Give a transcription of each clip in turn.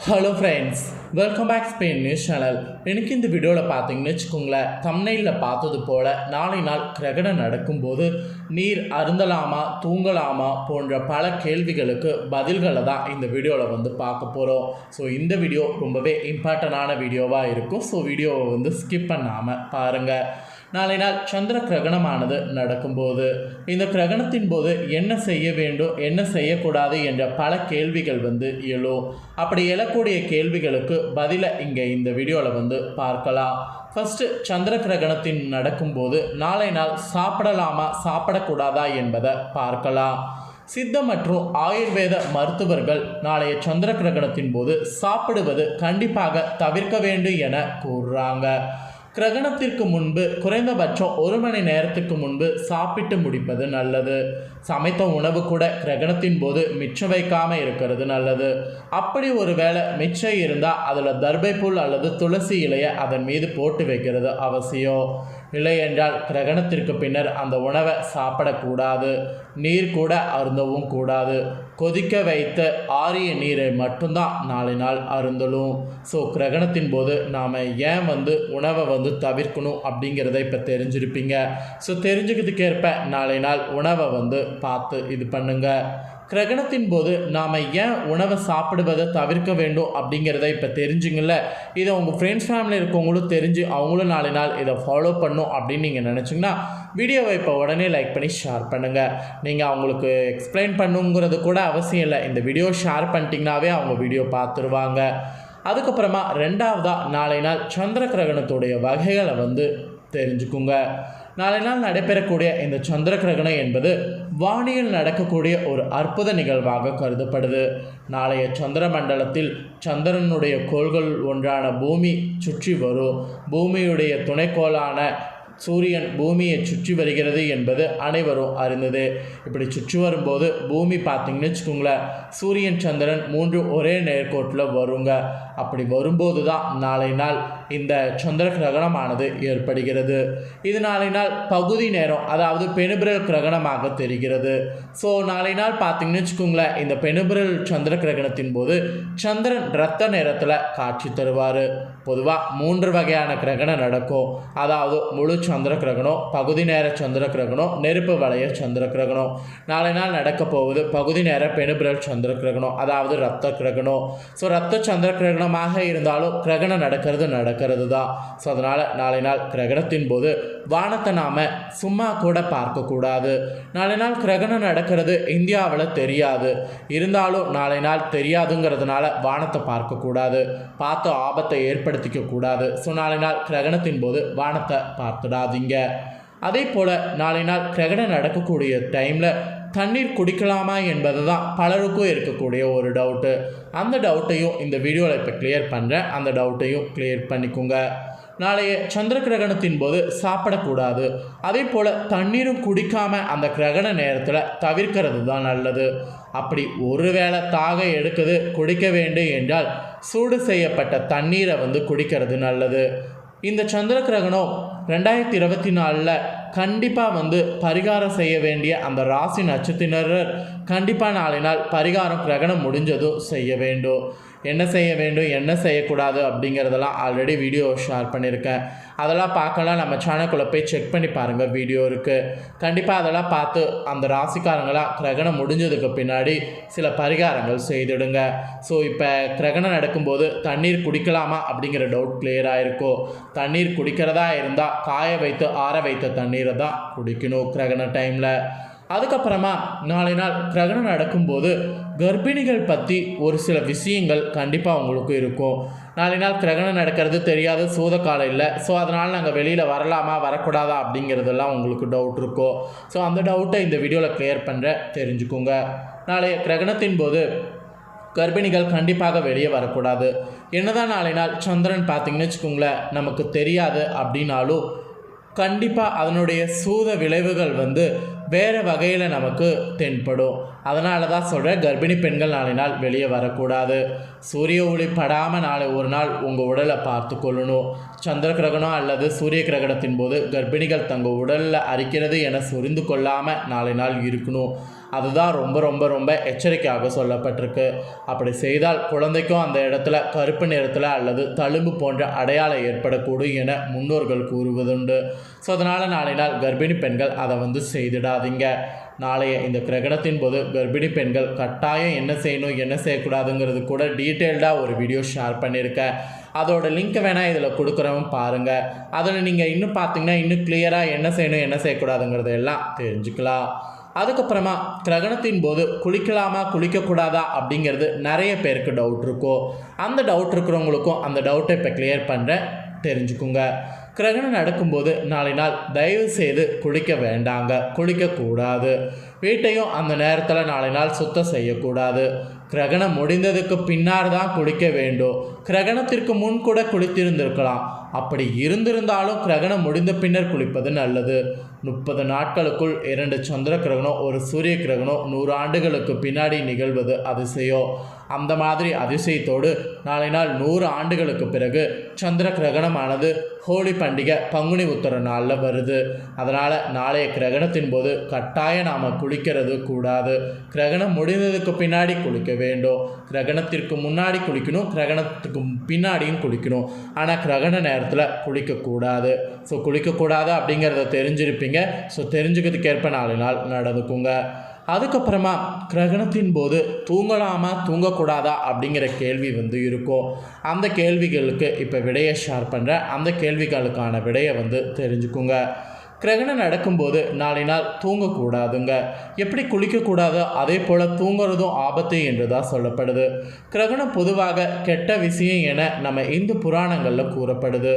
Hello friends welcome back Spain news channel எனக்கு இந்த வீடியோவில் பார்த்தீங்கன்னு வச்சுக்கோங்களேன் தம்னையில் பார்த்தது போல் நாளை நாள் கிரகணம் நடக்கும்போது நீர் அருந்தலாமா தூங்கலாமா போன்ற பல கேள்விகளுக்கு பதில்களை தான் இந்த வீடியோவில் வந்து பார்க்க போகிறோம் ஸோ இந்த வீடியோ ரொம்பவே இம்பார்ட்டண்டான வீடியோவாக இருக்கும். ஸோ வீடியோவை வந்து ஸ்கிப் பண்ணாமல் பாருங்கள் நாளை நாள் சந்திர கிரகணமானது நடக்கும்போது இந்த கிரகணத்தின் போது என்ன செய்ய வேண்டும் என்ன செய்யக்கூடாது என்ற பல கேள்விகள் வந்து எழும். அப்படி எழக்கூடிய கேள்விகளுக்கு பதிலை இங்கே இந்த வீடியோவில் வந்து பார்க்கலாம். ஃபஸ்ட்டு சந்திர கிரகணத்தின் நடக்கும்போது நாளை நாள் சாப்பிடலாமா சாப்பிடக்கூடாதா என்பதை பார்க்கலாம். சித்த மற்றும் ஆயுர்வேத மருத்துவர்கள் நாளைய சந்திர கிரகணத்தின் போது சாப்பிடுவது கண்டிப்பாக தவிர்க்க வேண்டும் என கூறுறாங்க. கிரகணத்திற்கு முன்பு குறைந்தபட்சம் ஒரு மணி நேரத்துக்கு முன்பு சாப்பிட்டு முடிப்பது நல்லது. சமைத்த உணவு கூட கிரகணத்தின் போது மிச்சம் வைக்காமல் இருக்கிறது நல்லது. அப்படி ஒரு வேளை மிச்சம் இருந்தால் அதில் தர்பை புல் அல்லது துளசி இலையை அதன் மீது போட்டு வைக்கிறது அவசியம். இல்லை என்றால் கிரகணத்திற்கு பின்னர் அந்த உணவை சாப்பிடக்கூடாது நீர் கூட அருந்தவும் கூடாது. கொதிக்க வைத்த ஆரிய நீரை மட்டும்தான் நாளை நாள் அருந்தலும். ஸோ கிரகணத்தின் போது நாம் ஏன் வந்து உணவை வந்து தவிர்க்கணும் அப்படிங்கிறத இப்போ தெரிஞ்சிருப்பீங்க. ஸோ தெரிஞ்சுக்கிறதுக்கேற்ப நாளை நாள் உணவை வந்து பார்த்து இது பண்ணுங்கள் கிரகணத்தின் போது நாம் ஏன் உணவை சாப்பிடுவதை தவிர்க்க வேண்டும் அப்படிங்கிறத இப்போ தெரிஞ்சுங்கள இதை உங்கள் ஃப்ரெண்ட்ஸ் ஃபேமிலி இருக்கவங்களும் தெரிஞ்சு அவங்களும் நாளை நாள் இதை ஃபாலோ பண்ணும் அப்படின்னு நீங்கள் நினச்சிங்கன்னா வீடியோவை இப்போ உடனே லைக் பண்ணி ஷேர் பண்ணுங்கள் நீங்கள் அவங்களுக்கு எக்ஸ்பிளைன் பண்ணுங்கிறது கூட அவசியம் இல்லை. இந்த வீடியோ ஷேர் பண்ணிட்டீங்கனாவே அவங்க வீடியோ பார்த்துருவாங்க. அதுக்கப்புறமா ரெண்டாவதாக நாளை நாள் சந்திர கிரகணத்துடைய வகைகளை வந்து தெரிஞ்சுக்குங்க. நாளை நாள் நடைபெறக்கூடிய இந்த சந்திர கிரகணம் என்பது வானியல் நடக்கக்கூடிய ஒரு அற்புத நிகழ்வாக கருதப்படுது. நாளைய சந்திர மண்டலத்தில் சந்திரனுடைய கோள்கள் ஒன்றான பூமி சுற்றி வரும். பூமியுடைய துணைக்கோளான சூரியன் பூமியை சுற்றி வருகிறது என்பது அனைவரும் அறிந்தது. இப்படி சுற்றி வரும்போது பூமி பார்த்தீங்கன்னு வச்சுக்கோங்களேன் சூரியன் சந்திரன் மூன்று ஒரே நேர்கோட்டில் வருங்க. அப்படி வரும்போது தான் நாளை நாள் இந்த சந்திர கிரகணமானது ஏற்படுகிறது. இது நாளை நாள் பகுதி நேரம் அதாவது பெணுபிரல் கிரகணமாக தெரிகிறது. ஸோ நாளை நாள் பார்த்தீங்கன்னு வச்சுக்கோங்களேன் இந்த பெணுபிரல் சந்திர கிரகணத்தின் போது சந்திரன் ரத்த நேரத்தில் காட்சி தருவார். பொதுவாக மூன்று வகையான கிரகணம் நடக்கும். அதாவது முழு சந்திர கிரகணம் பகுதி நேர சந்திர கிரகணம் நெருப்பு வளைய சந்திர கிரகணம் நாளை நாள் நடக்க போகுது பகுதி நேர பெணுபிரல் சந்திர கிரகணம் அதாவது ரத்த கிரகணம். ஸோ ரத்த சந்திர கிரகணமாக இருந்தாலும் கிரகணம் நடக்கிறது நடக்கிறது தான். ஸோ அதனால் நாளை நாள் கிரகணத்தின் போது வானத்தை நாம் சும்மா கூட பார்க்கக்கூடாது நாளை நாள் கிரகணம் நடக்கிறது இந்தியாவில் தெரியாது. இருந்தாலும் நாளை நாள் தெரியாதுங்கிறதுனால வானத்தை பார்க்கக்கூடாது பார்த்து ஆபத்தை ஏற்படுத்திக்க கூடாது. ஸோ நாளை நாள் கிரகணத்தின் போது வானத்தை பார்த்துடா. பண்ணாதீங்க அதே போல் நாளை நாள் கிரகணம் நடக்கக்கூடிய டைமில் தண்ணீர் குடிக்கலாமா என்பது தான் பலருக்கும் இருக்கக்கூடிய ஒரு டவுட்டு அந்த டவுட்டையும் இந்த வீடியோவில் இப்போ கிளியர் பண்ணுறேன் அந்த டவுட்டையும் கிளியர் பண்ணிக்கோங்க. நாளைய சந்திர கிரகணத்தின் போது சாப்பிடக்கூடாது. அதே போல் தண்ணீரும் குடிக்காமல் அந்த கிரகண நேரத்தில் தவிர்க்கிறது தான் நல்லது. அப்படி ஒருவேளை தாக எடுக்குது குடிக்க வேண்டும் என்றால் சூடு செய்யப்பட்ட தண்ணீரை வந்து குடிக்கிறது நல்லது. இந்த சந்திர கிரகணம் ரெண்டாயிரத்தி இருபத்தி நாலில் கண்டிப்பாக வந்து பரிகாரம் செய்ய வேண்டிய அந்த ராசி நட்சத்திரர் கண்டிப்பாக நாளை நாள் பரிகாரம் கிரகணம் முடிஞ்சதும் செய்ய வேண்டும். என்ன செய்ய வேண்டும் என்ன செய்யக்கூடாது அப்படிங்கிறதெல்லாம் ஆல்ரெடி வீடியோ ஷேர் பண்ணியிருக்கேன். அதெல்லாம் பார்க்கலாம் நம்ம சேனல்குள்ளே போய் செக் பண்ணி பாருங்கள் வீடியோ இருக்குது கண்டிப்பாக அதெல்லாம் பார்த்து அந்த ராசிக்காரங்களாக கிரகணம் முடிஞ்சதுக்கு பின்னாடி சில பரிகாரங்கள் செய்துடுங்க. ஸோ இப்போ கிரகணம் நடக்கும்போது தண்ணீர் குடிக்கலாமா அப்படிங்கிற டவுட் கிளியராக இருக்கும் தண்ணீர் குடிக்கிறதா இருந்தால் காய வைத்து ஆற வைத்த தண்ணீரை தான் குடிக்கணும் கிரகண டைமில் அதுக்கப்புறமா நாளை நாள் கிரகணம் நடக்கும்போது கர்ப்பிணிகள் பற்றி ஒரு சில விஷயங்கள் கண்டிப்பாக உங்களுக்கு இருக்கும். நாளை நாள் கிரகணம் நடக்கிறது தெரியாது சூதக்காலம் இல்லை. ஸோ அதனால் நாங்கள் வெளியில் வரலாமா வரக்கூடாதா அப்படிங்கிறதெல்லாம் உங்களுக்கு டவுட் இருக்கும். ஸோ அந்த டவுட்டை இந்த வீடியோவில் கிளியர் பண்ணுற தெரிஞ்சுக்கோங்க. நாளைய கிரகணத்தின் போது கர்ப்பிணிகள் கண்டிப்பாக வெளியே வரக்கூடாது. என்னதான் நாளை நாள் சந்திரன் பார்த்தீங்கன்னு வச்சுக்கோங்களேன் நமக்கு தெரியாது அப்படின்னாலும் கண்டிப்பாக அதனுடைய சூத விளைவுகள் வந்து வேறு வகையில் நமக்கு தென்படும். அதனால தான் சொல்கிறேன் கர்ப்பிணி பெண்கள் நாளை நாள் வெளியே வரக்கூடாது. சூரிய ஒளி படாமல் நாளை ஒரு நாள் உங்கள் உடலை பார்த்து கொள்ளணும். சந்திர கிரகணம் அல்லது சூரிய கிரகணத்தின் போது கர்ப்பிணிகள் தங்கள் உடலில் அரிக்கிறது என சொரிந்து கொள்ளாமல் நாளை நாள் இருக்கணும். அதுதான் ரொம்ப ரொம்ப ரொம்ப எச்சரிக்கையாக சொல்லப்பட்டிருக்கு. அப்படி செய்தால் குழந்தைக்கும் அந்த இடத்துல கருப்பு நிறத்தில் அல்லது தழும்பு போன்ற அடையாளம் ஏற்படக்கூடும் என முன்னோர்கள் கூறுவதுண்டு. ஸோ அதனால் நாளை நாள் கர்ப்பிணி பெண்கள் அதை வந்து செய்திடாதீங்க. நாளைய இந்த கிரகணத்தின் போது கர்ப்பிணி பெண்கள் கட்டாயம் என்ன செய்யணும் என்ன செய்யக்கூடாதுங்கிறது கூட டீட்டெயில்டாக ஒரு வீடியோ ஷேர் பண்ணியிருக்கேன். அதோட லிங்க்கை வேணால் இதில் கொடுக்குறவன் பாருங்கள் அதில் நீங்கள் இன்னும் பார்த்தீங்கன்னா இன்னும் கிளியராக என்ன செய்யணும் என்ன செய்யக்கூடாதுங்கிறத எல்லாம் தெரிஞ்சுக்கலாம். அதுக்கப்புறமா கிரகணத்தின் போது குளிக்கலாமா குளிக்கக்கூடாதா அப்படிங்கிறது நிறைய பேருக்கு டவுட் இருக்கும் அந்த டவுட் இருக்கிறவங்களுக்கும் அந்த டவுட்டை இப்போ கிளியர் பண்ணுறேன் தெரிஞ்சுக்குங்க. கிரகணம் நடக்கும்போது நாளை நாள் தயவு செய்து குளிக்க வேண்டாங்க. குளிக்கக்கூடாது. வீட்டையும் அந்த நேரத்தில் நாளை நாள் சுத்தம் செய்யக்கூடாது. கிரகணம் முடிந்ததுக்கு பின்னார் தான் குளிக்க வேண்டும் கிரகணத்திற்கு முன் கூட குளித்திருந்திருக்கலாம். அப்படி இருந்திருந்தாலும் கிரகணம் முடிந்த பின்னர் குளிப்பது நல்லது. முப்பது நாட்களுக்குள் இரண்டு சந்திர கிரகணம் ஒரு சூரிய கிரகணம் நூறு ஆண்டுகளுக்கு பின்னாடி நிகழ்வது அதிசயம். அந்த மாதிரி அதிசயத்தோடு நாளை நாள் நூறு ஆண்டுகளுக்கு பிறகு சந்திர கிரகணமானது ஹோலி பண்டிகை பங்குனி உத்தர நாளில் வருது. அதனால் நாளைய கிரகணத்தின் போது கட்டாயம் நாம் குளிக்கிறது கூடாது. கிரகணம் முடிந்ததுக்கு பின்னாடி குளிக்க வேண்டும் கிரகணத்திற்கு முன்னாடி குளிக்கணும் கிரகணத்துக்கு பின்னாடியும் குளிக்கணும். ஆனால் கிரகண நேரத்தில் குளிக்கக்கூடாது. ஸோ குளிக்கக்கூடாது அப்படிங்கிறத தெரிஞ்சிருப்பீங்க. ஸோ தெரிஞ்சுக்கிறதுக்கு ஏற்ப நாலு நாள் நடந்துக்குங்க. அதுக்கப்புறமா கிரகணத்தின் போது தூங்கலாமா தூங்கக்கூடாதா அப்படிங்கிற கேள்வி வந்து இருக்கும். அந்த கேள்விகளுக்கு இப்போ விடையை ஷேர் பண்ணுறேன் அந்த கேள்விகளுக்கான விடையை வந்து தெரிஞ்சுக்குங்க. கிரகணம் நடக்கும்போது நாளை நாள் தூங்கக்கூடாதுங்க. எப்படி குளிக்கக்கூடாதோ அதே போல் தூங்குறதும் ஆபத்து என்று தான் சொல்லப்படுது. கிரகணம் பொதுவாக கெட்ட விஷயம் என நம்ம இந்து புராணங்களில் கூறப்படுது.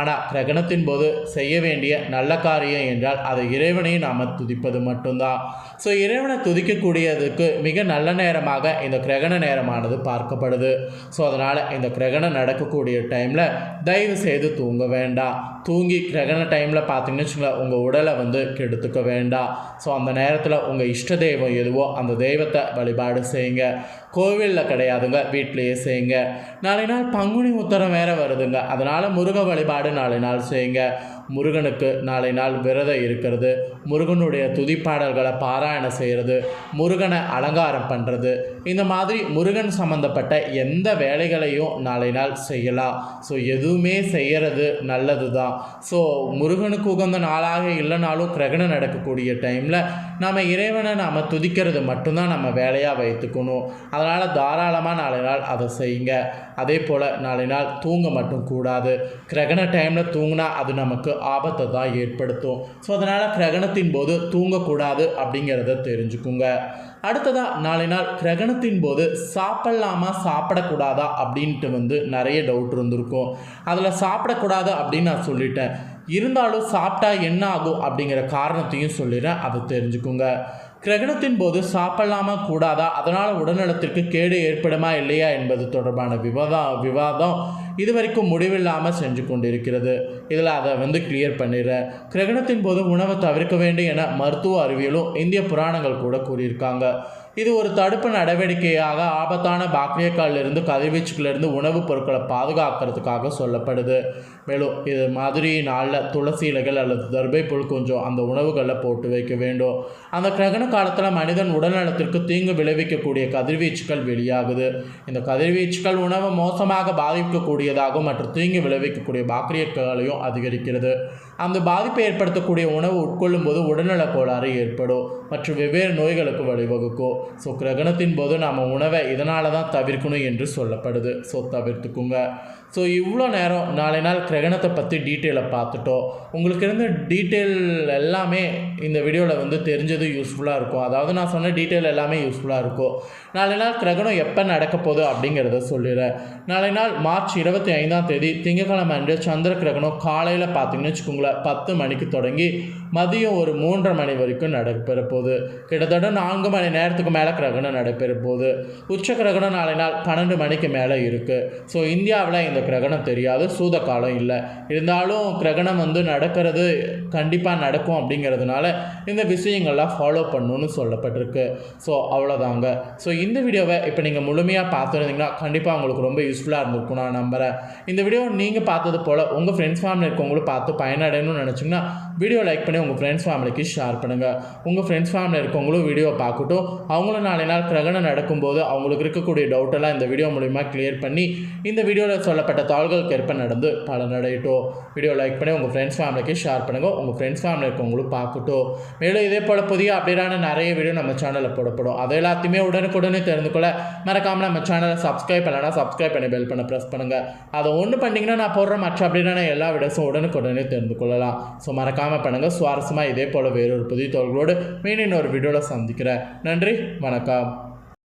ஆனால் கிரகணத்தின் போது செய்ய வேண்டிய நல்ல காரியம் என்றால் அதை இறைவனையும் நாம் துதிப்பது மட்டும்தான். ஸோ இறைவனை துதிக்கக்கூடியதுக்கு மிக நல்ல நேரமாக இந்த கிரகண நேரமானது பார்க்கப்படுது. ஸோ அதனால் இந்த கிரகணம் நடக்கக்கூடிய டைமில் தயவு செய்து தூங்க வேண்டாம். தூங்கி கிரகண டைமில் பார்த்தீங்கன்னு வச்சுங்களேன் உங்கள் உடலை வந்து கெடுத்துக்க வேண்டாம். ஸோ அந்த நேரத்தில் உங்கள் இஷ்ட தெய்வம் எதுவோ அந்த தெய்வத்தை வழிபாடு செய்யுங்க. கோவிலில் கிடையாதுங்க வீட்டிலையே செய்யுங்க. நாளை நாள் பங்குனி உத்தரம் வேறு வருதுங்க. அதனால் முருக வழிபாடு நாளை நாள் செய்யுங்க. முருகனுக்கு நாளை நாள் விரதம் இருக்கிறது. முருகனுடைய துதிப்பாடல்களை பாராயணம் செய்கிறது. முருகனை அலங்காரம் பண்ணுறது இந்த மாதிரி முருகன் சம்மந்தப்பட்ட எந்த வேலைகளையும் நாளை நாள் செய்யலாம். ஸோ எதுவுமே செய்கிறது நல்லது தான் ஸோ முருகனுக்கு உகந்த நாளாக இல்லைனாலும் கிரகணம் நடக்கக்கூடிய டைமில் நம்ம இறைவனை நாம் துதிக்கிறது மட்டும்தான் நம்ம வேலையாக வைத்துக்கணும். அதனால் தாராளமாக நாளை நாள் அதை செய்யுங்க. அதே போல் நாளை நாள் தூங்க மட்டும் கூடாது. கிரகண டைமில் தூங்கினா அது நமக்கு ஆபத்தை தான் ஏற்படுத்தும். ஸோ அதனால் கிரகணத்தின் போது தூங்கக்கூடாது அப்படிங்கிறத தெரிஞ்சுக்குங்க. அடுத்ததாக நாளை நாள் கிரகணத்தின் போது சாப்பிட்லாமா சாப்பிடக்கூடாதா அப்படின்ட்டு வந்து நிறைய டவுட் இருந்திருக்கும். அதில் சாப்பிடக்கூடாது அப்படின்னு நான் சொல்லிட்டேன். இருந்தாலும் சாப்பிட்டா என்ன ஆகும் அப்படிங்கிற காரணத்தையும் சொல்லிடுறேன் அதை தெரிஞ்சுக்குங்க. கிரகணத்தின் போது சாப்பிடலாமா கூடாதா? அதனால் உடல்நலத்திற்கு கேடு ஏற்படுமா இல்லையா என்பது தொடர்பான விவாதம் விவாதம் இதுவரைக்கும் முடிவில்லாமல் செஞ்சு கொண்டிருக்கிறது. இதில் அதை வந்து கிளியர் பண்ணிடுறேன் கிரகணத்தின் போது உணவை தவிர்க்க வேண்டும் என மருத்துவ அறிவியலும் இந்திய புராணங்கள் கூட கூறியிருக்காங்க. இது ஒரு தடுப்பு நடவடிக்கையாக ஆபத்தான பாக்டீரியாக்களிலிருந்து கதிர்வீச்சுகளிலிருந்து உணவுப் பொருட்களை பாதுகாக்கிறதுக்காக சொல்லப்படுது. மேலும் இது மாதிரி நாளில் துளசி இலைகள் அல்லது தர்பை புல் கொஞ்சம் அந்த உணவுகளில் போட்டு வைக்க வேண்டும். அந்த கிரகண காலத்தில் மனிதன் உடல்நலத்திற்கு தீங்கு விளைவிக்கக்கூடிய கதிர்வீச்சுகள் வெளியாகுது. இந்த கதிர்வீச்சுகள் உணவை மோசமாக பாதிக்கக்கூடியதாகவும் மற்றும் தீங்கு விளைவிக்கக்கூடிய பாக்டீரியாக்களையும் அதிகரிக்கிறது. அந்த பாதிப்பை ஏற்படுத்தக்கூடிய உணவு உட்கொள்ளும் போது உடல்நலக் கோளாறு ஏற்படும் மற்றும் வெவ்வேறு நோய்களுக்கு வழிவகுக்கும். ஸோ கிரகணத்தின் போது நாம் உணவை இதனால தான் தவிர்க்கணும் என்று சொல்லப்படுது. ஸோ தவிர்த்துக்குங்க. ஸோ இவ்வளோ நேரம் நாளை நாள் கிரகணத்தை பற்றி டீட்டெயிலை பார்த்துட்டோம். உங்களுக்கு இருந்த டீட்டெயில் எல்லாமே இந்த வீடியோவில் வந்து தெரிஞ்சது யூஸ்ஃபுல்லாக இருக்கும். அதாவது நான் சொன்ன டீட்டெயில் எல்லாமே யூஸ்ஃபுல்லாக இருக்கும். நாளை நாள் கிரகணம் எப்போ நடக்க போகுது அப்படிங்கிறத சொல்லிடுறேன். நாளை நாள் மார்ச் இருபத்தி ஐந்தாம் தேதி திங்கட்கிழமை அன்று சந்திர கிரகணம் காலையில் பார்த்தீங்கன்னு வச்சுக்கோங்களேன் பத்து மணிக்கு தொடங்கி மதியம் ஒரு மூன்றரை மணி வரைக்கும் நடைபெற போகுது. கிட்டத்தட்ட நான்கு மணி நேரத்துக்கு மேலே கிரகணம் நடைபெற போகுது. உச்ச கிரகணம் நாளை நாள் பன்னெண்டு மணிக்கு மேலே இருக்குது ஸோ இந்தியாவில் இந்த கிரகணம் தெரியாது சூத காலம் இல்லை. இருந்தாலும் கிரகணம் வந்து நடக்கிறது கண்டிப்பாக நடக்கும் அப்படிங்கிறதுனால இந்த விஷயங்கள்லாம் ஃபாலோ பண்ணணும்னு சொல்லப்பட்டிருக்கு. ஸோ அவ்வளோதாங்க. ஸோ இந்த வீடியோவை இப்போ நீங்கள் முழுமையாக பார்த்துருந்தீங்கன்னா கண்டிப்பாக உங்களுக்கு ரொம்ப யூஸ்ஃபுல்லாக இருந்திருக்கும் நான் நம்புகிறேன் இந்த வீடியோ நீங்கள் பார்த்தது போல் உங்கள் ஃப்ரெண்ட்ஸ் ஃபேமிலி இருக்கவங்களும் பார்த்து பயனடையணும்னு நினச்சிங்கன்னா வீடியோ லைக் பண்ணி உங்கள் ஃப்ரெண்ட்ஸ் ஃபேமிலிக்கு ஷேர் பண்ணுங்கள் உங்கள் ஃப்ரெண்ட்ஸ் ஃபேமிலி இருக்கவங்களும் வீடியோ பார்க்கட்டும். அவங்களும் நாளை நாள் கிரகணம் நடக்கும்போது அவங்களுக்கு இருக்கக்கூடிய டவுட்டெல்லாம் இந்த வீடியோ மூலிமா கிளியர் பண்ணி இந்த வீடியோவில் சொல்லப்பட்ட தாள்களுக்கு ஏற்ப நடந்து பலனடையட்டும் வீடியோ லைக் பண்ணி உங்கள் ஃப்ரெண்ட்ஸ் ஃபேமிலிக்கு ஷேர் பண்ணுங்கள் உங்கள் ஃப்ரெண்ட்ஸ் ஃபேமிலி இருக்கவங்களும் பார்க்கட்டும். மேலும் இதே போல் புதிய அப்படியான நிறைய வீடியோ நம்ம சேனலில் போடப்படும். அது எல்லாத்தையுமே உடனுக்குடனே தெரிந்து கொள்ள மறக்காமல் நம்ம சேனலை சப்ஸ்கிரைப் பண்ணலன்னா சப்ஸ்கிரைப் பண்ணி பெல் பண்ண ப்ரெஸ் பண்ணுங்கள் அதை ஒன்று பண்ணிங்கன்னா நான் போடுற மற்ற அப்படின்னா எல்லா வீடியோஸும் உடனுக்குடனே தெரிந்து கொள்ளலாம். ஸோ மறக்காமல் பண்ணுங்கள் சுவாரஸ்யமாக இதே போல் வேறொரு புதிய தோள்களோடு மீன் இன்னொரு வீடியோவில் சந்திக்கிறேன். நன்றி. வணக்கம்.